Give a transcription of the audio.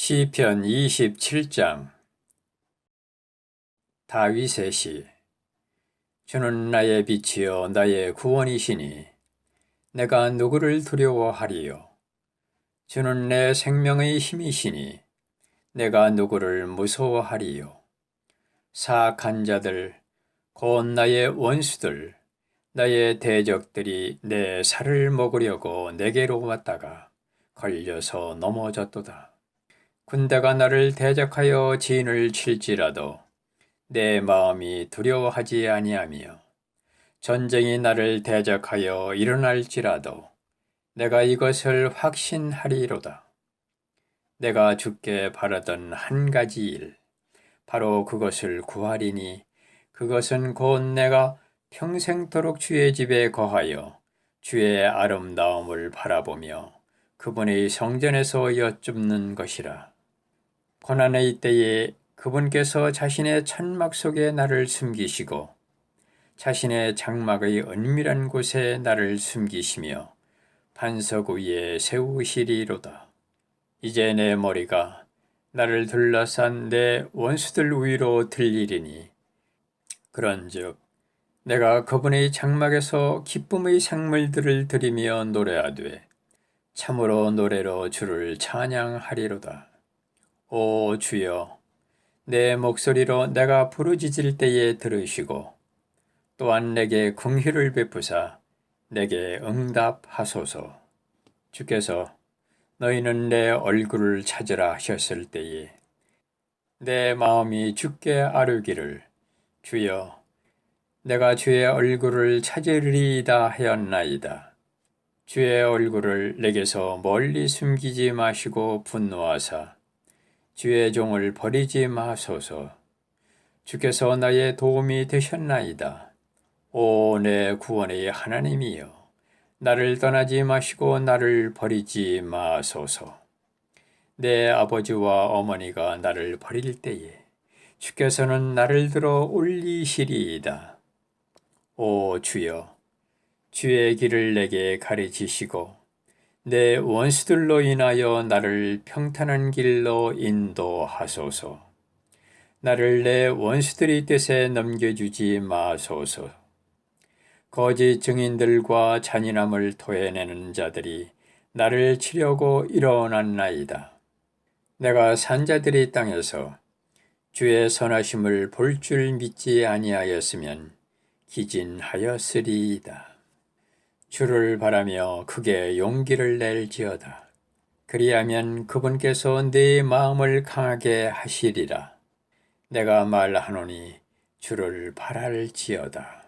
시편 27장. 다윗의 시. 주는 나의 빛이요 나의 구원이시니 내가 누구를 두려워하리요? 주는 내 생명의 힘이시니 내가 누구를 무서워하리요? 사악한 자들 곧 나의 원수들 나의 대적들이 내 살을 먹으려고 내게로 왔다가 걸려서 넘어졌도다. 군대가 나를 대적하여 진을 칠지라도 내 마음이 두려워하지 아니하며 전쟁이 나를 대적하여 일어날지라도 내가 이것을 확신하리로다. 내가 죽게 바라던 한 가지 일, 바로 그것을 구하리니 그것은 곧 내가 평생토록 주의 집에 거하여 주의 아름다움을 바라보며 그분의 성전에서 여쭙는 것이라. 고난의 때에 그분께서 자신의 천막 속에 나를 숨기시고 자신의 장막의 은밀한 곳에 나를 숨기시며 반석 위에 세우시리로다. 이제 내 머리가 나를 둘러싼 내 원수들 위로 들리리니 그런즉 내가 그분의 장막에서 기쁨의 상물들을 드리며 노래하되 참으로 노래로 주를 찬양하리로다. 오 주여 내 목소리로 내가 부르짖을 때에 들으시고 또한 내게 긍휼을 베푸사 내게 응답하소서. 주께서 너희는 내 얼굴을 찾으라 하셨을 때에 내 마음이 주께 아르기를 주여 내가 주의 얼굴을 찾으리이다 하였나이다. 주의 얼굴을 내게서 멀리 숨기지 마시고 분노하사 주의 종을 버리지 마소서. 주께서 나의 도움이 되셨나이다. 오 내 구원의 하나님이여 나를 떠나지 마시고 나를 버리지 마소서. 내 아버지와 어머니가 나를 버릴 때에 주께서는 나를 들어 올리시리이다. 오 주여, 주의 길을 내게 가르치시고 내 원수들로 인하여 나를 평탄한 길로 인도하소서. 나를 내 원수들의 뜻에 넘겨주지 마소서. 거짓 증인들과 잔인함을 토해내는 자들이 나를 치려고 일어났나이다. 내가 산자들의 땅에서 주의 선하심을 볼 줄 믿지 아니하였으면 기진하였으리이다. 주를 바라며 크게 용기를 낼지어다. 그리하면 그분께서 내 마음을 강하게 하시리라. 내가 말하노니 주를 바랄지어다.